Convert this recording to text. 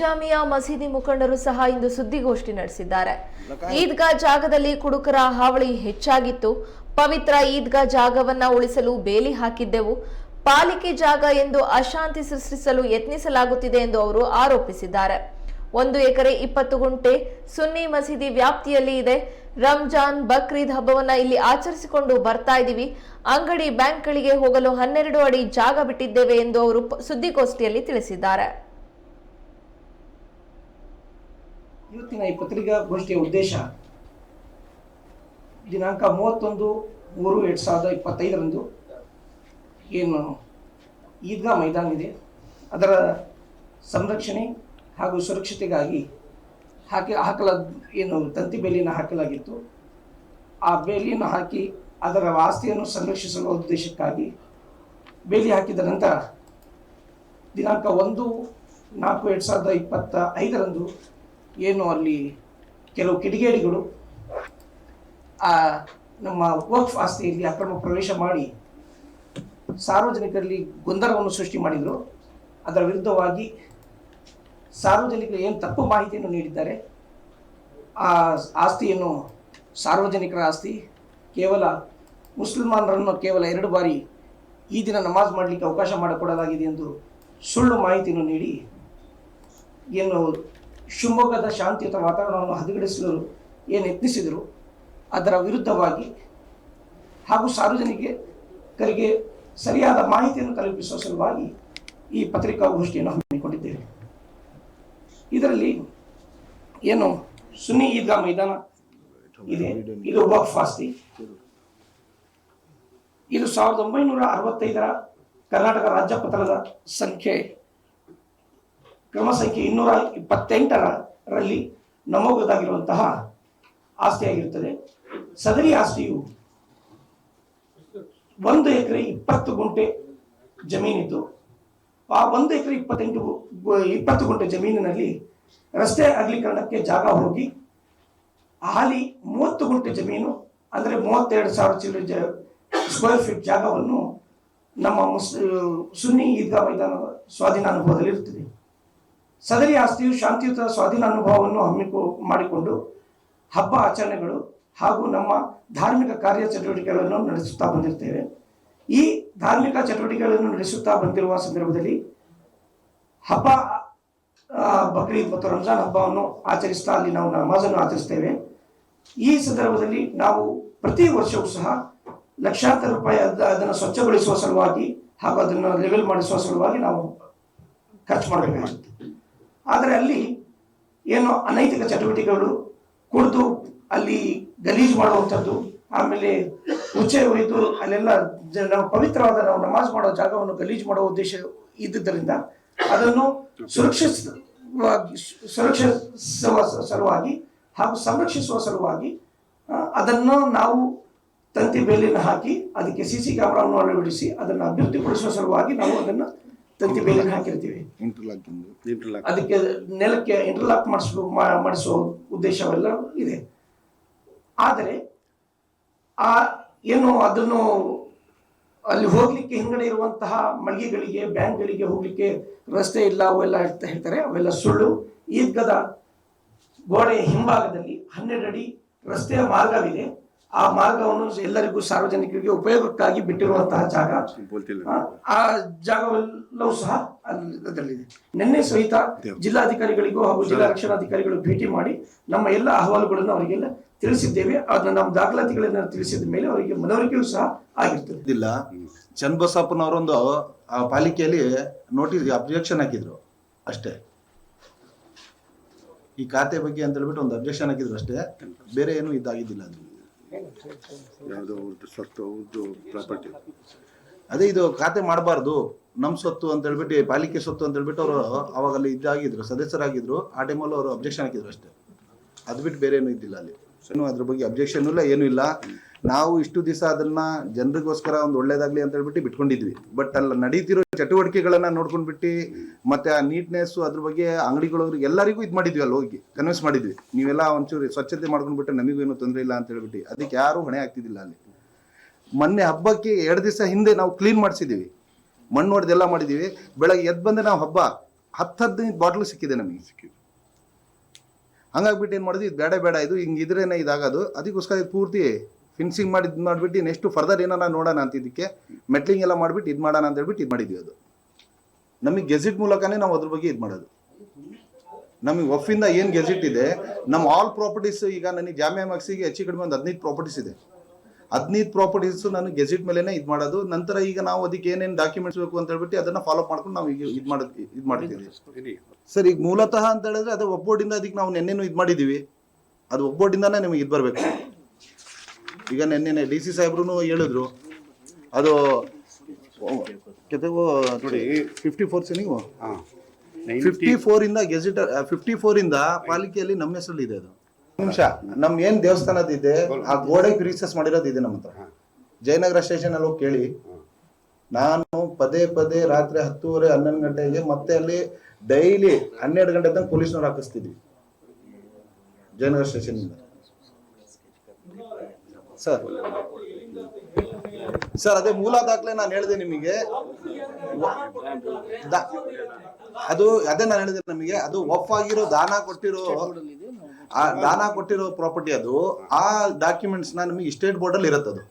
ಜಾಮಿಯಾ ಮಸೀದಿ ಮುಖಂಡರು ಸಹ ಇಂದು ಸುದ್ದಿಗೋಷ್ಠಿ ನಡೆಸಿದ್ದಾರೆ. ಈದ್ಗಾ ಜಾಗದಲ್ಲಿ ಕುಡುಕರ ಹಾವಳಿ ಹೆಚ್ಚಾಗಿತ್ತು. ಪವಿತ್ರ ಈದ್ಗಾ ಜಾಗವನ್ನ ಉಳಿಸಲು ಬೇಲಿ ಹಾಕಿದ್ದೆವು. ಪಾಲಿಕೆ ಜಾಗ ಎಂದು ಅಶಾಂತಿ ಸೃಷ್ಟಿಸಲು ಯತ್ನಿಸಲಾಗುತ್ತಿದೆ ಎಂದು ಅವರು ಆರೋಪಿಸಿದ್ದಾರೆ. ಒಂದು ಎಕರೆ ಇಪ್ಪತ್ತು ಗುಂಟೆ ಸುನ್ನಿ ಮಸೀದಿ ವ್ಯಾಪ್ತಿಯಲ್ಲಿ ಇದೆ. ರಂಜಾನ್ ಬಕ್ರೀದ್ ಹಬ್ಬವನ್ನ ಇಲ್ಲಿ ಆಚರಿಸಿಕೊಂಡು ಬರ್ತಾ ಇದ್ದೀವಿ. ಅಂಗಡಿ ಬ್ಯಾಂಕ್ಗಳಿಗೆ ಹೋಗಲು ಹನ್ನೆರಡು ಅಡಿ ಜಾಗ ಬಿಟ್ಟಿದ್ದೇವೆ ಎಂದು ಅವರು ಸುದ್ದಿಗೋಷ್ಠಿಯಲ್ಲಿ ತಿಳಿಸಿದ್ದಾರೆ. ಇವತ್ತಿನ ಈ ಪತ್ರಿಕಾಗೋಷ್ಠಿಯ ಉದ್ದೇಶ ದಿನಾಂಕ ಮೂವತ್ತೊಂದು ಮೂರು ಎರಡು ಸಾವಿರದ ಇಪ್ಪತ್ತೈದರಂದು ಏನು ಈದ್ಗಾ ಮೈದಾನ ಇದೆ. ಅದರ ಸಂರಕ್ಷಣೆ ಹಾಗೂ ಸುರಕ್ಷತೆಗಾಗಿ ಹಾಕಿ ಹಾಕಲ ಏನು ತಂತಿ ಬೇಲಿಯನ್ನು ಹಾಕಲಾಗಿತ್ತು. ಆ ಬೇಲಿಯನ್ನು ಹಾಕಿ ಅದರ ಆಸ್ತಿಯನ್ನು ಸಂರಕ್ಷಿಸುವ ಉದ್ದೇಶಕ್ಕಾಗಿ ಬೇಲಿ ಹಾಕಿದ ನಂತರ ದಿನಾಂಕ ಒಂದು ನಾಲ್ಕು ಎರಡು ಸಾವಿರದ ಇಪ್ಪತ್ತ ಐದರಂದು ಏನು ಅಲ್ಲಿ ಕೆಲವು ಕಿಡಿಗೇಡಿಗಳು, ಆ, ನಮ್ಮ ವಕ್ಫ್ ಆಸ್ತಿಯಲ್ಲಿ ಅಕ್ರಮ ಪ್ರವೇಶ ಮಾಡಿ ಸಾರ್ವಜನಿಕರಲ್ಲಿ ಗೊಂದಲವನ್ನು ಸೃಷ್ಟಿ ಮಾಡಿದರು. ಅದರ ವಿರುದ್ಧವಾಗಿ ಸಾರ್ವಜನಿಕರು ಏನು ತಪ್ಪು ಮಾಹಿತಿಯನ್ನು ನೀಡಿದ್ದಾರೆ, ಆ ಆಸ್ತಿಯನ್ನು ಸಾರ್ವಜನಿಕರ ಆಸ್ತಿ, ಕೇವಲ ಮುಸಲ್ಮಾನರನ್ನು ಕೇವಲ ಎರಡು ಬಾರಿ ಈ ದಿನ ನಮಾಜ್ ಮಾಡಲಿಕ್ಕೆ ಅವಕಾಶ ಮಾಡಿಕೊಡಲಾಗಿದೆ ಎಂದು ಸುಳ್ಳು ಮಾಹಿತಿಯನ್ನು ನೀಡಿ, ಏನು ಶಿವಮೊಗ್ಗದ ಶಾಂತಿಯುತ ವಾತಾವರಣವನ್ನು ಹದಗೆಡಿಸಲು ಏನು ಯತ್ನಿಸಿದರು, ಅದರ ವಿರುದ್ಧವಾಗಿ ಹಾಗೂ ಸಾರ್ವಜನಿಕರಿಗೆ ಸರಿಯಾದ ಮಾಹಿತಿಯನ್ನು ತಲುಪಿಸುವ ಸಲುವಾಗಿ ಈ ಪತ್ರಿಕಾಗೋಷ್ಠಿಯನ್ನು ಹಮ್ಮಿಕೊಂಡಿದ್ದೇವೆ. ಇದರಲ್ಲಿ ಏನು ಸುನ್ನಿ ಈದ್ಗಾ ಮೈದಾನ ಇದೆ, ಇದು ವಕ್ಫ್ ಆಸ್ತಿ. ಇದು ಸಾವಿರದ ಒಂಬೈನೂರ ಅರವತ್ತೈದರ ಕರ್ನಾಟಕ ರಾಜ್ಯ ಪತ್ರದ ಸಂಖ್ಯೆ. ಕ್ರಮ ಸಂಖ್ಯೆ ಇನ್ನೂರ ಇಪ್ಪತ್ತೆಂಟರಲ್ಲಿ ನಮೂದಾಗಿರುವಂತಹ ಆಸ್ತಿಯಾಗಿರುತ್ತದೆ ಸದರಿ ಆಸ್ತಿಯು ಒಂದು ಎಕರೆ ಇಪ್ಪತ್ತು ಗುಂಟೆ ಜಮೀನಿದ್ದು. ಆ ಒಂದು ಎಕರೆ ಇಪ್ಪತ್ತೆಂಟು ಇಪ್ಪತ್ತು ಗುಂಟೆ ಜಮೀನಿನಲ್ಲಿ ರಸ್ತೆ ಅಗಲೀಕರಣಕ್ಕೆ ಜಾಗ ಹೋಗಿ ಹಾಲಿ ಮೂವತ್ತು ಗುಂಟೆ ಜಮೀನು, ಅಂದರೆ ಮೂವತ್ತೆರಡು ಸಾವಿರ ಚಿಲ್ಲರೆ ಜ ಸ್ಕ್ವೇರ್ ಫೀಟ್ ಜಾಗವನ್ನು ನಮ್ಮ ಮುಸ್, ಸುನ್ನಿ ಈದ್ಗಾ ಮೈದಾನ ಸ್ವಾಧೀನ ಇರುತ್ತದೆ ಸದರಿ ಆಸ್ತಿಯು ಶಾಂತಿಯುತ ಸ್ವಾಧೀನ ಅನುಭವವನ್ನು ಹಮ್ಮಿಕೊ, ಮಾಡಿಕೊಂಡು ಹಬ್ಬ ಆಚರಣೆಗಳು ಹಾಗೂ ನಮ್ಮ ಧಾರ್ಮಿಕ ಕಾರ್ಯ ಚಟುವಟಿಕೆಗಳನ್ನು ನಡೆಸುತ್ತಾ ಬಂದಿರ್ತೇವೆ. ಈ ಧಾರ್ಮಿಕ ಚಟುವಟಿಕೆಗಳನ್ನು ನಡೆಸುತ್ತಾ ಬಂದಿರುವ ಸಂದರ್ಭದಲ್ಲಿ ಹಬ್ಬ ಬಕ್ರೀದ್ ಮತ್ತು ರಂಜಾನ್ ಹಬ್ಬವನ್ನು ಆಚರಿಸ್ತಾ ಅಲ್ಲಿ ನಾವು ನಮಾಜನ್ನು ಆಚರಿಸ್ತೇವೆ. ಈ ಸಂದರ್ಭದಲ್ಲಿ ನಾವು ಪ್ರತಿ ವರ್ಷವೂ ಸಹ ಲಕ್ಷಾಂತರ ರೂಪಾಯಿ ಅದ, ಅದನ್ನು ಸ್ವಚ್ಛಗೊಳಿಸುವ ಸಲುವಾಗಿ ಹಾಗೂ ಅದನ್ನು ಲೆವೆಲ್ ಮಾಡಿಸುವ ಸಲುವಾಗಿ ನಾವು ಖರ್ಚು ಮಾಡಬೇಕಾಗುತ್ತೆ ಆದರೆ ಅಲ್ಲಿ ಏನು ಅನೈತಿಕ ಚಟುವಟಿಕೆಗಳು ಕುಡಿದು ಅಲ್ಲಿ ಗಲೀಜು ಮಾಡುವಂಥದ್ದು, ಆಮೇಲೆ ಉಚ್ಚೆ ಒಯ್ದು ಅಲ್ಲೆಲ್ಲ ನಾವು ಪವಿತ್ರವಾದ ನಾವು ನಮಾಜ್ ಮಾಡೋ ಜಾಗವನ್ನು ಗಲೀಜು ಮಾಡೋ ಉದ್ದೇಶ ಇದ್ದುದರಿಂದ ಅದನ್ನು ಸುರಕ್ಷಿತವಾಗಿ, ಸುರಕ್ಷಿಸುವ ಸಲುವಾಗಿ ಹಾಗೂ ಸಂರಕ್ಷಿಸುವ ಸಲುವಾಗಿ ಅದನ್ನು ನಾವು ತಂತಿ ಬೇಲಿನ ಹಾಕಿ ಅದಕ್ಕೆ ಸಿ ಸಿ ಕ್ಯಾಮ್ರಾವನ್ನು ಅಳವಡಿಸಿ ಅದನ್ನು ಅಭಿವೃದ್ಧಿಪಡಿಸುವ ಸಲುವಾಗಿ ನಾವು ಅದನ್ನು ತಂತಿ ಬೇಲಿಯನ್ನು ಹಾಕಿರ್ತೀವಿ. ಇಂಟರ್ಲಾಕಿಂಗ್ ಇಂಟರ್ಲಾಕ್ ಅದಕ್ಕೆ ನೆಲಕ್ಕೆ ಇಂಟರ್ಲಾಕ್ ಮಾಡಿಸೋ ಮಾ- ಮಾಡಿಸುವ ಉದ್ದೇಶವೆಲ್ಲ ಇದೆ. ಆದರೆ ಆ ಏನು ಅದನ್ನು ಅಲ್ಲಿ ಹೋಗ್ಲಿಕ್ಕೆ ಹಿಂಗಡೆ ಇರುವಂತಹ ಮಳಿಗೆಗಳಿಗೆ ಬ್ಯಾಂಕ್ಗಳಿಗೆ ಹೋಗ್ಲಿಕ್ಕೆ ರಸ್ತೆ ಇಲ್ಲ ಅವೆಲ್ಲ ಅಂತ ಹೇಳ್ತಾರೆ. ಅವೆಲ್ಲ ಸುಳ್ಳು. ಈದ್ಗದ ಗೋಡೆಯ ಹಿಂಭಾಗದಲ್ಲಿ ಹನ್ನೆರಡು ಅಡಿ ರಸ್ತೆಯ ಮಾರ್ಗವಿದೆ. ಆ ಮಾರ್ಗವನ್ನು ಎಲ್ಲರಿಗೂ ಸಾರ್ವಜನಿಕರಿಗೆ ಉಪಯೋಗಕ್ಕಾಗಿ ಬಿಟ್ಟಿರುವಂತಹ ಜಾಗ. ಆ, ಜಾಗವೆಲ್ಲವೂ ಸಹ ಅದರಲ್ಲಿದೆ ನಿನ್ನೆ ಸಹಿತ ಜಿಲ್ಲಾಧಿಕಾರಿಗಳಿಗೂ ಹಾಗೂ ಜಿಲ್ಲಾ ರಕ್ಷಣಾಧಿಕಾರಿಗಳು ಭೇಟಿ ಮಾಡಿ ನಮ್ಮ ಎಲ್ಲ ಅಹವಾಲುಗಳನ್ನು ಅವರಿಗೆಲ್ಲ ತಿಳಿಸಿದ್ದೇವೆ. ಅದನ್ನ ನಮ್ಮ ದಾಖಲಾತಿಗಳನ್ನು ತಿಳಿಸಿದ ಮೇಲೆ ಅವರಿಗೆ ಮನವರಿಕೆಯೂ ಸಹ ಆಗಿರ್ತದೆ. ಇಲ್ಲ ಚನ್ನಬಸಪ್ಪನವರೊಂದು ಆ ಪಾಲಿಕೆಯಲ್ಲಿ ನೋಟಿಸ್ ಅಬ್ಜೆಕ್ಷನ್ ಹಾಕಿದ್ರು ಅಷ್ಟೇ. ಈ ಖಾತೆ ಬಗ್ಗೆ ಅಂತ ಹೇಳ್ಬಿಟ್ಟು ಒಂದು ಅಬ್ಜೆಕ್ಷನ್ ಹಾಕಿದ್ರು ಅಷ್ಟೇ. ಬೇರೆ ಏನು ಇದಾಗಿದ್ದಿಲ್ಲ ಅದು ಯಾವುದೋ ಅವ್ರದ್ದು ಸ್ವತ್ತು ಅವ್ರದ್ದು ಪ್ರಾಪರ್ಟಿ ಅದೇ ಇದು ಖಾತೆ ಮಾಡಬಾರ್ದು. ನಮ್ ಸ್ವತ್ತು ಅಂತ ಹೇಳ್ಬಿಟ್ಟು, ಪಾಲಿಕೆ ಸ್ವತ್ತು ಅಂತ ಹೇಳ್ಬಿಟ್ಟು ಅವರು ಅವಾಗ ಅಲ್ಲಿ ಇದಾಗಿದ್ರು, ಸದಸ್ಯರಾಗಿದ್ರು. ಆ ಟೈಮಲ್ಲಿ ಅವರು ಅಬ್ಜೆಕ್ಷನ್ ಹಾಕಿದ್ರು ಅಷ್ಟೇ. ಅದು ಬಿಟ್ಟು ಬೇರೆ ಏನು ಇದ್ದಿಲ್ಲ ಅಲ್ಲಿ. ಅದ್ರ ಬಗ್ಗೆ ಅಬ್ಜೆಕ್ಷನ್ ಇಲ್ಲ, ಏನೂ ಇಲ್ಲ. ನಾವು ಇಷ್ಟು ದಿವಸ ಅದನ್ನ ಜನರಿಗೋಸ್ಕರ ಒಂದು ಒಳ್ಳೇದಾಗ್ಲಿ ಅಂತ ಹೇಳ್ಬಿಟ್ಟು ಬಿಟ್ಕೊಂಡಿದ್ವಿ. ಬಟ್ ಅಲ್ಲಿ ನಡೀತಿರೋ ಚಟುವಟಿಕೆಗಳನ್ನ ನೋಡ್ಕೊಂಡ್ಬಿಟ್ಟು ಮತ್ತೆ ಆ ನೀಟ್ನೆಸ್ ಅದ್ರ ಬಗ್ಗೆ ಅಂಗಡಿಗಳು ಎಲ್ಲರಿಗೂ ಇದು ಮಾಡಿದ್ವಿ ಅಲ್ಲಿ ಹೋಗಿ ಕನ್ವಿನ್ಸ್ ಮಾಡಿದ್ವಿ. ನೀವೆಲ್ಲ ಒಂಚೂರು ಸ್ವಚ್ಛತೆ ಮಾಡ್ಕೊಂಡ್ಬಿಟ್ಟು ನಮಗೂ ಏನೂ ತೊಂದರೆ ಇಲ್ಲ ಅಂತ ಹೇಳ್ಬಿಟ್ಟು. ಅದಕ್ಕೆ ಯಾರು ಹೊಣೆ ಆಗ್ತಿದ್ದಿಲ್ಲ ಅಲ್ಲಿ. ಮೊನ್ನೆ ಹಬ್ಬಕ್ಕೆ ಎರಡು ದಿವಸ ಹಿಂದೆ ನಾವು ಕ್ಲೀನ್ ಮಾಡಿಸಿದ್ದೀವಿ. ಮಣ್ಣು ಹೊಡೆದೆಲ್ಲ ಮಾಡಿದ್ದೀವಿ. ಬೆಳಗ್ಗೆ ಎದ್ದು ಬಂದೆ ನಾವು ಹಬ್ಬ, ಹತ್ತು ಹದಿನೈದು ಬಾಟ್ಲು ಸಿಕ್ಕಿದೆ ನಮಗೆ. ಸಿಕ್ಕಿದೆ ಹಂಗಾಗ್ಬಿಟ್ಟು ಏನು ಮಾಡಿದ್ವಿ ಇದು ಬೇಡ ಬೇಡ, ಇದು ಹಿಂಗೆ ಇದ್ರೇನೆ ಇದಾಗೋದು. ಅದಕ್ಕೋಸ್ಕರ ಪೂರ್ತಿ ಫಿನ್ಸಿಂಗ್ ಇದು ಮಾಡಿಬಿಟ್ಟು ನೆಕ್ಸ್ಟ್ ಫರ್ದರ್ ಏನಾರ ನೋಡೋಣ ಅಂತ ಇದಕ್ಕೆ, ಮೆಟ್ಲಿಂಗ್ ಎಲ್ಲ ಮಾಡಿಬಿಟ್ಟು ಇದು ಮಾಡೋಣ ಅಂತ ಹೇಳ್ಬಿಟ್ಟು ಇದು ಮಾಡಿದ್ವಿ ಅದು. ನಮಗೆ ಗೆಜೆಟ್ ಮೂಲಕನೇ ನಾವು ಅದ್ರ ಬಗ್ಗೆ ಇದು ಮಾಡೋದು. ನಮಗೆ ಒಫಿಂದ ಏನು ಗೆಜೆಟ್ ಇದೆ ನಮ್ಮ ಆಲ್ ಪ್ರಾಪರ್ಟೀಸ್ ಈಗ ನನಗೆ ಜಾಮಿಯಾ ಮಕ್ಸಿಗೆ ಹೆಚ್ಚು ಕಡಿಮೆ ಒಂದು ಹದಿನೈದು ಪ್ರಾಪರ್ಟೀಸ್ ಇದೆ. ಹದಿನೈದು ಪ್ರಾಪರ್ಟೀಸ್ ನಾನು ಗೆಜೆಟ್ ಮೇಲೆನೇ ಇದು ಮಾಡೋದು. ನಂತರ ಈಗ ನಾವು ಅದಕ್ಕೆ ಏನೇನು ಡಾಕ್ಯುಮೆಂಟ್ಸ್ ಬೇಕು ಅಂತ ಹೇಳ್ಬಿಟ್ಟು ಅದನ್ನು ಫಾಲೋ ಮಾಡ್ಕೊಂಡು ನಾವು ಈಗ ಇದು ಮಾಡೋದು ಇದು ಮಾಡ್ತೀವಿ ಸರ್, ಈಗ ಮೂಲತಃ ಅಂತ ಹೇಳಿದ್ರೆ ಅದು ಒಬ್ಬೋರ್ಡಿಂದ ಅದಕ್ಕೆ ನಾವು ನೆನ್ನೆನೂ ಇದು ಮಾಡಿದ್ದೀವಿ ಅದು ಒಬ್ಬೋರ್ಡಿಂದಾನೇ ನಿಮಗೆ ಇದು ಬರಬೇಕು. ಈಗ ನೆನ್ನೆನೆ ಡಿ ಸಿ ಸಾಹೇಬ್ರು ಹೇಳಿದ್ರು. ಅದು ಕೆತೆಗೋ ನೋಡಿ ಫಿಫ್ಟಿ ಫೋರ್ ನೀವು? ಹಾಂ. ಫಿಫ್ಟಿ ಫೋರ್ ಇಂದ ಗೆಜೆಟ್ ಫಿಫ್ಟಿ ಫೋರ್ ಇಂದ ಪಾಲಿಕೆಯಲ್ಲಿ ನಮ್ಮ ಹೆಸರಲ್ಲಿ ಇದೆ ಅದು. ನಿಮಿಷ ನಮ್ ಏನ್ ದೇವಸ್ಥಾನದ ಇದೆ ಆ ಗೋಡೆ ರೀಸಸ್ ಮಾಡಿರೋದು ಇದೆ ನಮ್ಮ ಹತ್ರ ಜಯನಗರ ಸ್ಟೇಷನ್ ಅಲ್ಲಿ ಹೋಗಿ ಕೇಳಿ. ನಾನು ಪದೇ ಪದೇ ರಾತ್ರಿ ಹತ್ತೂವರೆ ಹನ್ನೊಂದು ಗಂಟೆಗೆ ಮತ್ತೆ ಅಲ್ಲಿ ಡೈಲಿ ಹನ್ನೆರಡು ಗಂಟೆ ತನಕ ಪೊಲೀಸ್ನವ್ರು ಹಾಕಿಸ್ತಿದ್ವಿ. ಜಯನಗರ ಸ್ಟೇಷನ್ ಇಂದ ಸರ್. ಸರ್, ಅದೇ ಮೂಲ ದಾಖಲೆ ನಾನು ಹೇಳಿದೆ ನಿಮಗೆ. ಅದು, ಅದೇ ನಾನು ಹೇಳಿದೆ ನಮಗೆ, ಅದು ಒಫ್ ಆಗಿರೋ ದಾನ ಕೊಟ್ಟಿರೋ, ಆ ದಾನ ಕೊಟ್ಟಿರೋ ಪ್ರಾಪರ್ಟಿ ಅದು, ಆ ಡಾಕ್ಯುಮೆಂಟ್ಸ್ನ ನಿಮಗೆ ಸ್ಟೇಟ್ ಬೋರ್ಡ್ ಅಲ್ಲಿ ಇರುತ್ತೆ ಅದು